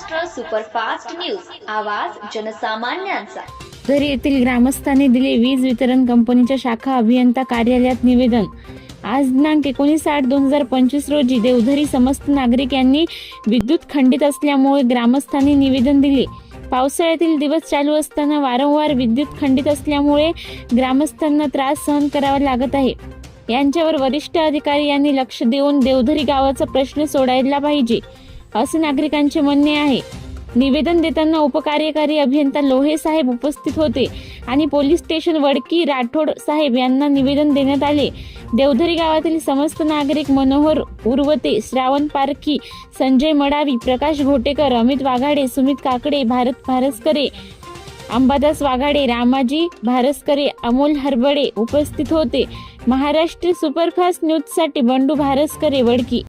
Maharashtra superfast news. आवाज जनसामान्यांचा. घरी येथील ग्रामस्थांनी दिले वीज वितरण कंपनीच्या शाखा अभियंता कार्यालयात निवेदन. आज दिनांक एकोणीस आठ दोन हजार पंचवीस रोजी देवधरी समस्त नागरिक यांनी विद्युत खंडित असल्यामुळे ग्रामस्थांनी निवेदन दिले. पावसाळ्यातील दिवस चालू असताना वारंवार विद्युत खंडित असल्यामुळे ग्रामस्थांना त्रास सहन करावा लागत आहे. यांच्यावर वरिष्ठ अधिकारी यांनी लक्ष देऊन देवधरी गावाचा प्रश्न सोडायला पाहिजे. असे नागरिकांचे म्हणणे आहे. निवेदन देताना उपकार्यकारी अभियंता लोहे साहेब उपस्थित होते आणि पोलीस स्टेशन वडकी राठोड साहेब यांना निवेदन देण्यात आले. देवधरी गावातील समस्त नागरिक मनोहर उर्वते श्रावण पारखी संजय मडावी प्रकाश घोटेकर अमित वाघाडे सुमित काकडे भारत भारसकरे अंबादास वाघाडे रामाजी भारसकरे अमोल हरबडे उपस्थित होते. महाराष्ट्र सुपरफास्ट न्यूजसाठी बंडू भारसकरे वडकी